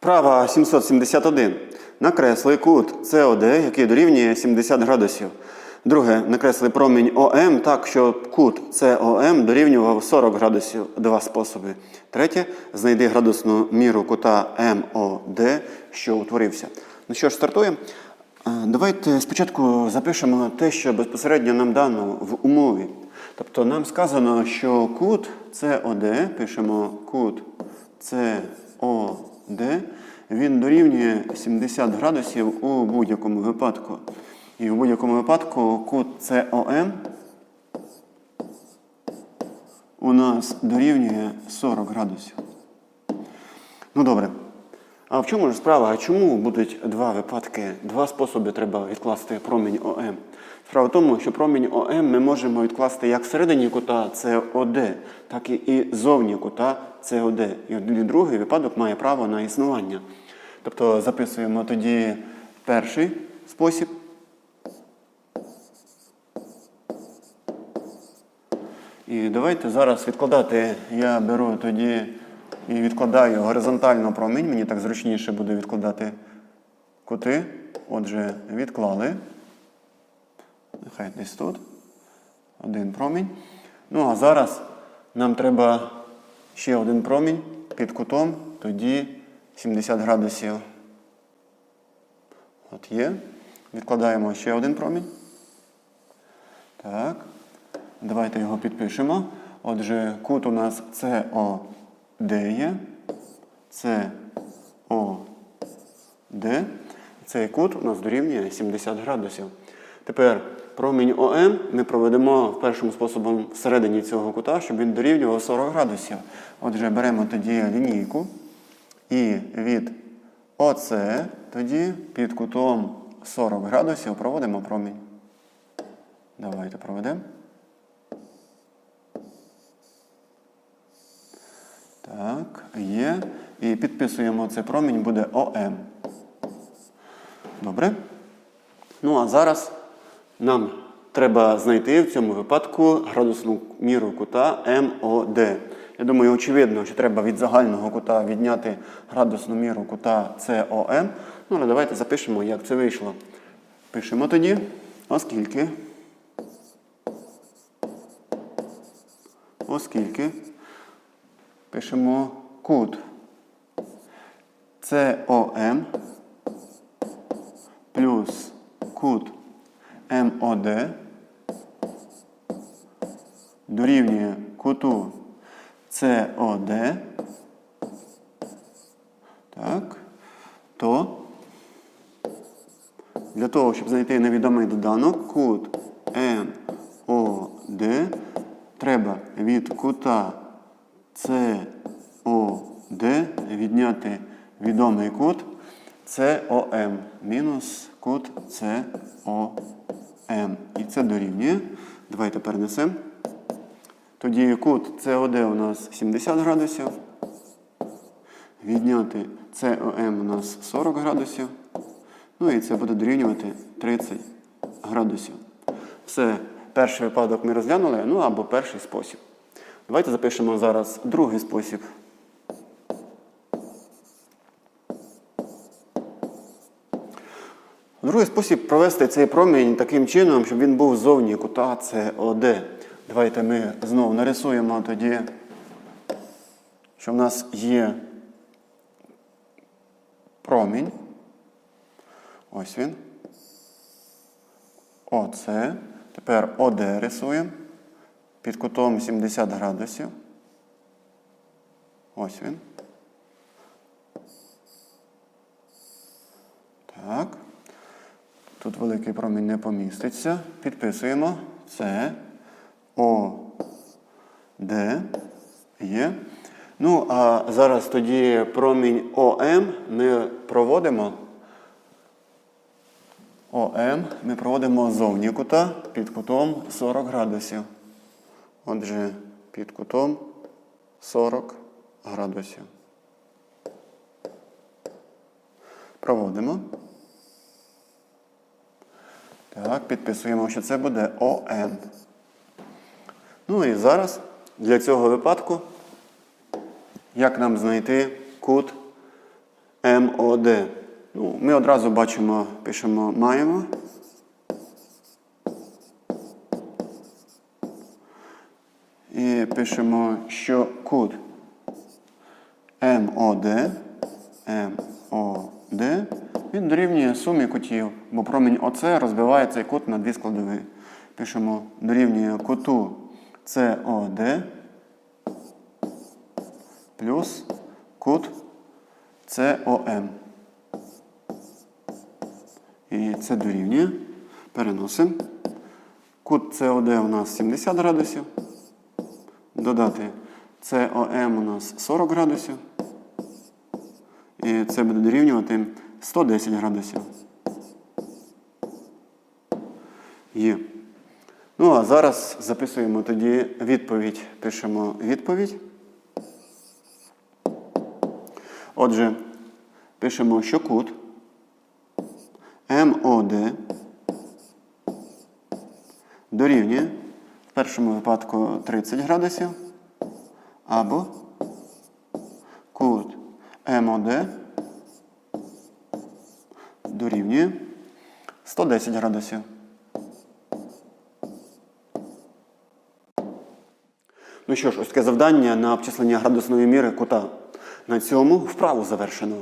Вправа 771. Накресли кут СОД, який дорівнює 70 градусів. Друге, накресли промінь ОМ так, щоб кут СОМ дорівнював 40 градусів. Два способи. Третє, знайди градусну міру кута МОД, що утворився. Ну що ж, стартуємо. Е, Давайте спочатку запишемо те, що безпосередньо нам дано в умові. Тобто нам сказано, що кут СОД, пишемо кут СОД, він дорівнює 70 градусів у будь-якому випадку. І в будь-якому випадку кут COM у нас дорівнює 40 градусів. Ну добре. А в чому ж справа? А чому будуть два випадки, два способи треба відкласти промінь ОМ? Справа в тому, що промінь ОМ ми можемо відкласти як всередині кута СОД, так і зовні кута СОД. І і другий випадок має право на існування. Тобто записуємо тоді перший спосіб. І давайте зараз відкладати. Я беру тоді і відкладаю горизонтально промінь. Мені так зручніше буде відкладати кути. Отже, відклали. Нехай десь тут. Один промінь. Ну, а зараз нам треба ще один промінь під кутом, тоді 70 градусів. От є. Відкладаємо ще один промінь. Так. Давайте його підпишемо. Отже, кут у нас СОД є. СОД. Цей кут у нас дорівнює 70 градусів. Тепер промінь ОМ ми проведемо першим способом всередині цього кута, щоб він дорівнював 40 градусів. Отже, беремо тоді лінійку і від ОС тоді під кутом 40 градусів проводимо промінь. Давайте проведемо. Так, є. І підписуємо цей промінь, буде ОМ. Добре. Ну, а зараз нам треба знайти в цьому випадку градусну міру кута МОД. Я думаю, очевидно, що треба від загального кута відняти градусну міру кута СОМ. Ну, але давайте запишемо, як це вийшло. Пишемо тоді, оскільки. Оскільки пишемо кут. СОМ плюс кут МОД дорівнює куту СОД, так, то для того, щоб знайти невідомий доданок, кут МОД треба від кута СОД відняти відомий кут СОМ мінус кут СОМ. І це дорівнює. Давайте перенесемо. Тоді кут СОД у нас 70 градусів. Відняти СОМ у нас 40 градусів. Ну і це буде дорівнювати 30 градусів. Все, перший випадок ми розглянули, ну або перший спосіб. Давайте запишемо зараз другий спосіб. Другий спосіб провести цей промінь таким чином, щоб він був зовні кута СОД. Давайте ми знову нарисуємо тоді, що в нас є промінь. Ось він. ОС. Тепер ОД рисуємо під кутом 70 градусів. Ось він. Так. Тут великий промінь не поміститься. Підписуємо. Це О, Д є. Ну, а зараз тоді промінь ОМ ми проводимо. ОМ ми проводимо зовні кута під кутом 40 градусів. Отже, під кутом 40 градусів. Проводимо. Так, підписуємо, що це буде ОМ. Ну і зараз для цього випадку, як нам знайти кут МОД. Ну, ми одразу бачимо, пишемо маємо. І пишемо, що кут МОД, МОД, він дорівнює сумі кутів, бо промінь ОЦ розбиває цей кут на дві складові. Пишемо дорівнює куту СОД плюс кут СОМ. І це дорівнює. Переносимо. Кут СОД у нас 70 градусів. Додати СОМ у нас 40 градусів. І це буде дорівнювати 110 градусів. Є. Ну, а зараз записуємо тоді відповідь. Пишемо відповідь. Отже, пишемо, що кут МОД дорівнює першому випадку 30 градусів або кут МОД дорівнює 110 градусів. Ну що ж, ось таке завдання на обчислення градусної міри кута. На цьому вправу завершено.